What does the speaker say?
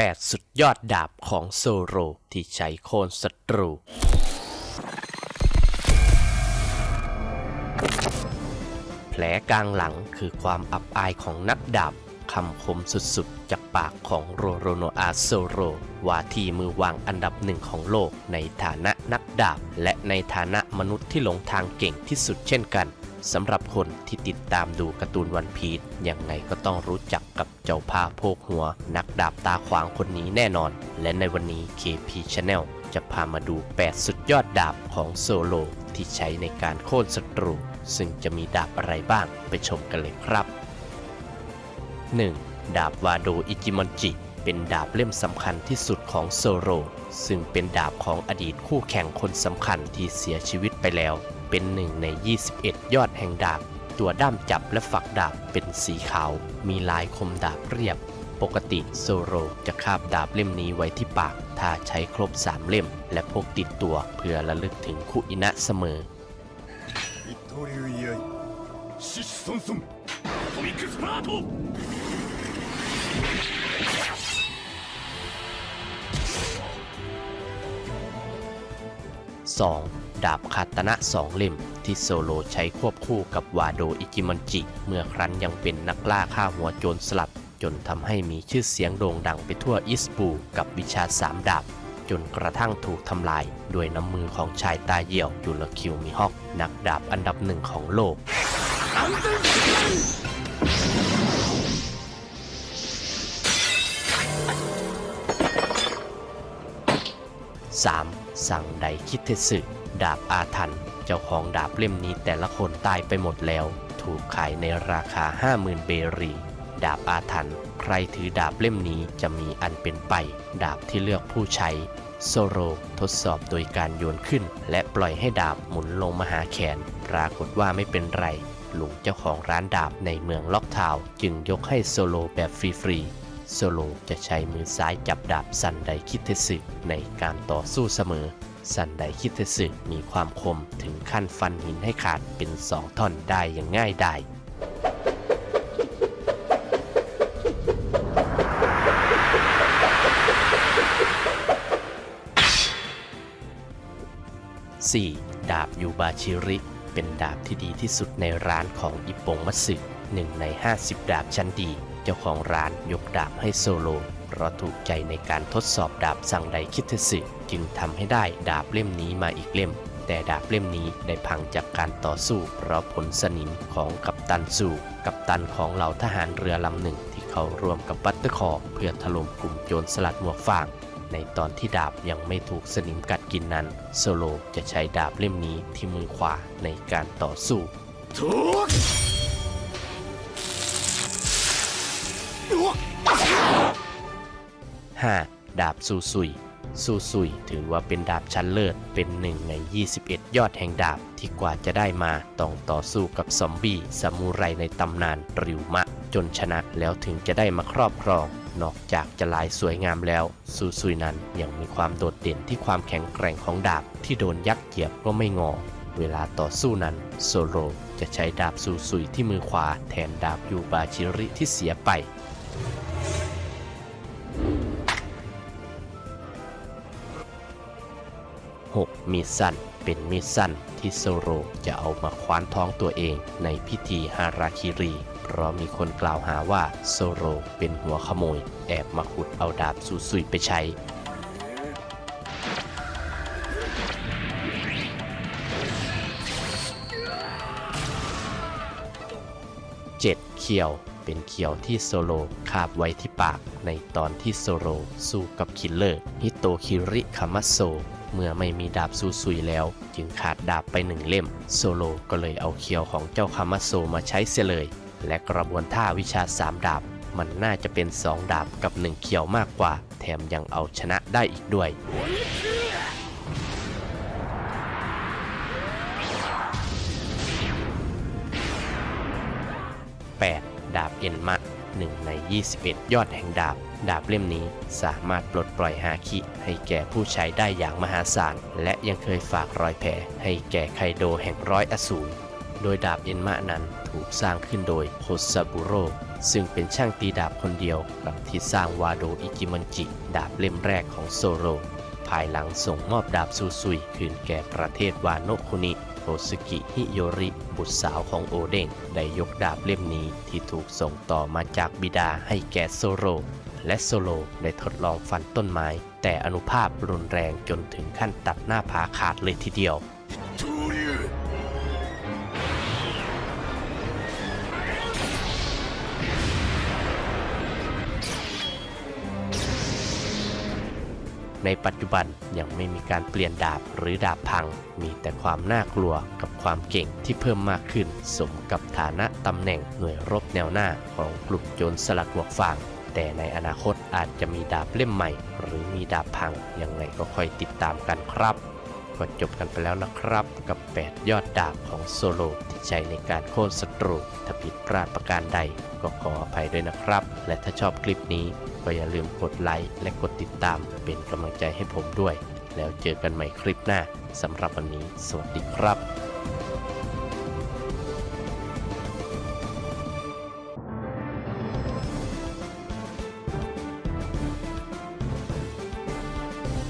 8 สุดยอดดาบของโซโรที่ใช้โค่นศัตรู แผลกลางหลังคือความอับอายของนักดาบคำคมสุดๆ จากปากของโรโรโนอาโซโร ว่าที่มือวางอันดับหนึ่งของโลกในฐานะนักดาบ และในฐานะมนุษย์ที่หลงทางเก่งที่สุดเช่นกัน สำหรับคนที่ติดตามดูการ์ตูนวันพีชยังไงก็ต้องรู้จักกับเจ้าผ้าโพกหัว นักดาบตาขวางคนนี้แน่นอน และในวันนี้ KP Channel จะพามาดู 8 สุดยอดดาบของโซโล ที่ใช้ในการโค่นศัตรู ซึ่งจะมีดาบอะไรบ้างไปชมกันเลยครับ 1. ดาบวาโดอิจิมอนจิ เป็นดาบเล่มสำคัญที่สุดของโซโรซึ่งเป็นดาบของอดีตคู่แข่งคนสำคัญที่เสียชีวิตไปแล้ว เป็นหนึ่งใน 21 ยอดแห่งดาบ ตัวด้ามจับและฝักดาบเป็นสีขาว มีลายคมดาบเรียบ ปกติโซโรจะคาบดาบเล่มนี้ไว้ที่ปาก ถ้าใช้ครบสามเล่ม และพกติดตัวเพื่อระลึกถึงคุอินะเสมอสอง ดาบคาตนะสองเล่ม ที่โซโลใช้ควบคู่กับวาโดอิจิมันจิ เมื่อครั้นยังเป็นนักล่าฆ่าหัวโจรสลัด จนทำให้มีชื่อเสียงโด่งดังไปทั่วอิสปูกับวิชาสามดาบ จนกระทั่งถูกทำลายด้วยน้ำมือของชายตาเยี่ยวจุลคิวมิฮอก นักดาบอันดับหนึ่งของโลก 3. สั่งไดคิเทสึดาบอาถรรพ์เจ้าของดาบเล่มนี้แต่ละคนตายไปหมดแล้ว ถูกขายในราคา 50,000 เบรี ดาบอาถรรพ์ใครถือดาบเล่มนี้จะมีอันเป็นไป ดาบที่เลือกผู้ใช้ โซโรทดสอบโดยการโยนขึ้น และปล่อยให้ดาบหมุนลงมาหาแขน ปรากฏว่าไม่เป็นไรลุงเจ้าของร้านดาบในเมืองล็อกทาวจึงยกให้โซโลแบบฟรีๆ โซโลจะใช้มือซ้ายจับดาบซันไดคิเทสึในการต่อสู้เสมอ ซันไดคิเทสึมีความคมถึงขั้นฟันหินให้ขาดเป็นสองท่อนได้อย่างง่ายดาย 4. ดาบยูบาชิริ เป็นดาบที่ดีที่สุดในร้านของอิปงมัตสึหนึ่งใน 50 ดาบชั้นดี เจ้าของร้านยกดาบให้โซโล เพราะถูกใจในการทดสอบดาบซังไดคิเทสึจึงทำให้ได้ดาบเล่มนี้มาอีกเล่ม แต่ดาบเล่มนี้ได้พังจากการต่อสู้ เพราะผลสนิมของกัปตันซูกัปตันของเหล่าทหารเรือลำหนึ่ง ที่เขาร่วมกับบัตเตอร์คอร์เพื่อถล่มกลุ่มโจรสลัดหมวกฟางในตอนที่ดาบยังไม่ถูกสนิมกัดกินนั้น โซโลจะใช้ดาบเล่มนี้ที่มือขวาในการต่อสู้トー 5. ดาบซูซุยซูซุยถือว่าเป็นดาบชั้นเลิศ เป็นหนึ่งใน 21 ยอดแห่งดาบที่กว่าจะได้มาต้องต่อสู้กับซอมบี้ซามูไรในตำนานริวมะ จนชนะแล้วถึงจะได้มาครอบครอง นอกจากจะลายสวยงามแล้วซูซุยนั้นยังมีความโดดเด่นที่ความแข็งแกร่งของดาบที่โดนยักเหยียบก็ไม่งอ เวลาต่อสู้นั้นโซโลจะใช้ดาบซูซุยที่มือขวาแทนดาบยูบาชิริที่เสียไป 6. มีดสั้น เป็นมีดสั้นที่โซโรจะเอามาคว้านท้องตัวเองในพิธีฮาราคิรี เพราะมีคนกล่าวหาว่าโซโรเป็นหัวขโมย แอบมาขุดเอาดาบซูซุยไปใช้ 7. เขียวเป็นเขียวที่โซโลคาบไว้ที่ปากในตอนที่โซโลสู้กับคิลเลอร์ฮิโตคิริคามัสโซ เมื่อไม่มีดาบซูซุยแล้ว จึงขาดดาบไปหนึ่งเล่ม โซโลก็เลยเอาเขียวของเจ้าคามัสโซมาใช้เสียเลย และกระบวนท่าวิชาสามดาบ มันน่าจะเป็นสองดาบกับหนึ่งเขียวมากกว่า แถมยังเอาชนะได้อีกด้วย 8. ดาบเอ็นมะ หนึ่งใน 21 ยอดแห่งดาบ ดาบเล่มนี้สามารถปลดปล่อยฮาคิให้แก่ผู้ใช้ได้อย่างมหาศาล และยังเคยฝากรอยแผลให้แก่ไคโดแห่งร้อยอสูรโดยดาบเอ็นมะนั้นถูกสร้างขึ้นโดยโคซาบุโรซึ่งเป็นช่างตีดาบคนเดียวกับที่สร้างวาโดอิกิมันจิ ดาบเล่มแรกของโซโลภายหลังส่งมอบดาบซูซุยคืนแก่ประเทศวาโนคุนิ โอซึกิฮิโยริ บุตรสาวของโอเด้งได้ยกดาบเล่มนี้ที่ถูกส่งต่อมาจากบิดาให้แก่โซโร และโซโลได้ทดลองฟันต้นไม้ แต่อนุภาพรุนแรงจนถึงขั้นตัดหน้าผาขาดเลยทีเดียว ในปัจจุบันยังไม่มีการเปลี่ยนดาบหรือดาบพัง มีแต่ความน่ากลัวกับความเก่งที่เพิ่มมากขึ้น สมกับฐานะตำแหน่งหน่วยรบแนวหน้าของกลุ่มโจรสลัดหมวกฟางแต่ในอนาคตอาจจะมีดาบเล่มใหม่ หรือมีดาบพังยังไงก็ค่อยติดตามกันครับก็จบกันไปแล้วนะครับ กับ 8 ยอดดาบของโซโลที่ใช้ในการโค่นศัตรูถ้าผิดพลาดประการใด ก็ขออภัยด้วยนะครับ และถ้าชอบคลิปนี้ ก็อย่าลืมกดไลค์และกดติดตามเป็นกำลังใจให้ผมด้วย แล้วเจอกันใหม่คลิปหน้าสำหรับวันนี้ สวัสดีครับ